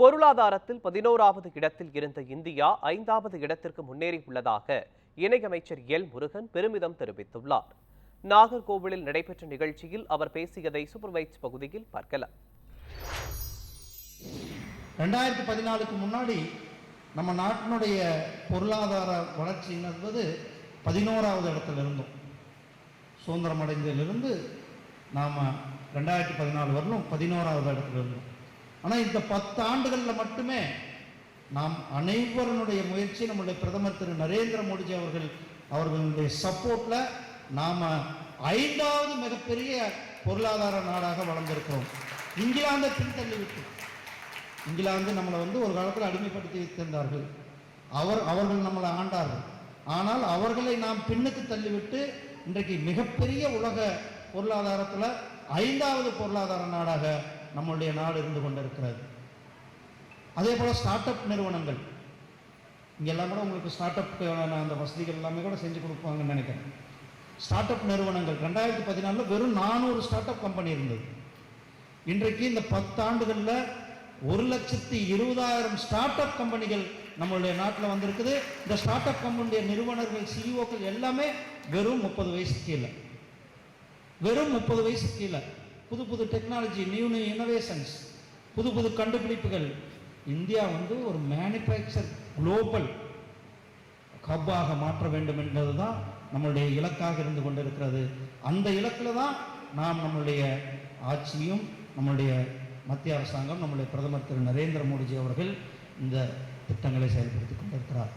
பொருளாதாரத்தில் பதினோராவது இடத்தில் இருந்த இந்தியா ஐந்தாவது இடத்திற்கு முன்னேறியுள்ளதாக இணையமைச்சர் எல். முருகன் பெருமிதம் தெரிவித்துள்ளார். நாகர்கோவிலில் நடைபெற்ற நிகழ்ச்சியில் அவர் பேசியதை சூப்பர்வைஸ் பகுதியில் பார்க்கலாம். ரெண்டாயிரத்தி பதினாலுக்கு முன்னாடி நம்ம நாட்டினுடைய பொருளாதார வளர்ச்சி என்பது பதினோராவது இடத்துல இருந்தோம் சுதந்திரம் அடைந்ததிலிருந்து நாம் ரெண்டாயிரத்தி பதினாலு வரலும் பதினோராவது இடத்துல இருந்தோம் ஆனால் இந்த பத்து ஆண்டுகளில் மட்டுமே நாம் அனைவருடைய முயற்சி நம்முடைய பிரதமர் திரு. நரேந்திர மோடிஜி அவர்கள் அவர்களுடைய சப்போர்ட்டில் நாம் ஐந்தாவது மிகப்பெரிய பொருளாதார நாடாக வளர்ந்திருக்கிறோம். இங்கிலாந்தை பின்தள்ளிவிட்டு இங்கிலாந்து நம்மளை வந்து ஒரு காலத்தில் அடிமைப்படுத்தி வைத்திருந்தார்கள் அவர் அவர்கள் நம்மளை ஆண்டார்கள். ஆனால் அவர்களை நாம் பின்னுக்கு தள்ளிவிட்டு இன்றைக்கு மிகப்பெரிய உலக பொருளாதாரத்தில் ஐந்தாவது பொருளாதார நாடாக நம்மளுடைய நாடு இருந்து கொண்டிருக்கிறது. அதே போல் ஸ்டார்ட் அப் நிறுவனங்கள். இங்கெல்லாம் கூட உங்களுக்கு ஸ்டார்ட் அப்க்கான அந்த வசதிகள் எல்லாமே கூட செஞ்சு கொடுப்பாங்கன்னு நினைக்கிறேன். ஸ்டார்ட் அப் நிறுவனங்கள். ரெண்டாயிரத்தி பதினாலில் வெறும் நானூறு ஸ்டார்ட் அப் கம்பெனி இருந்தது. இன்றைக்கு இந்த பத்தாண்டுகளில் ஒரு லட்சத்தி இருபதாயிரம் ஸ்டார்ட் அப் கம்பெனிகள் நம்மளுடைய நாட்டில் வந்திருக்குது. இந்த ஸ்டார்ட் அப் கம்பெனியுடைய நிறுவனர்கள் சிஇஓக்கள் எல்லாமே வெறும் முப்பது வயசு கீழே. வெறும் முப்பது வயசு கீழே. புது புது டெக்னாலஜி நியூ நியூ இன்னோவேஷன்ஸ் புது புது கண்டுபிடிப்புகள். இந்தியா வந்து ஒரு மேனுஃபேக்சர் குளோபல் ஹப்பாக மாற்ற வேண்டும் என்பது தான் நம்மளுடைய இலக்காக இருந்து கொண்டிருக்கிறது. அந்த இலக்கில் தான் நாம் நம்மளுடைய ஆட்சியும் நம்மளுடைய மத்திய அரசாங்கம் நம்முடைய பிரதமர் திரு நரேந்திர மோடிஜி அவர்கள் இந்த திட்டங்களை செயல்படுத்தி கொண்டிருக்கிறார்.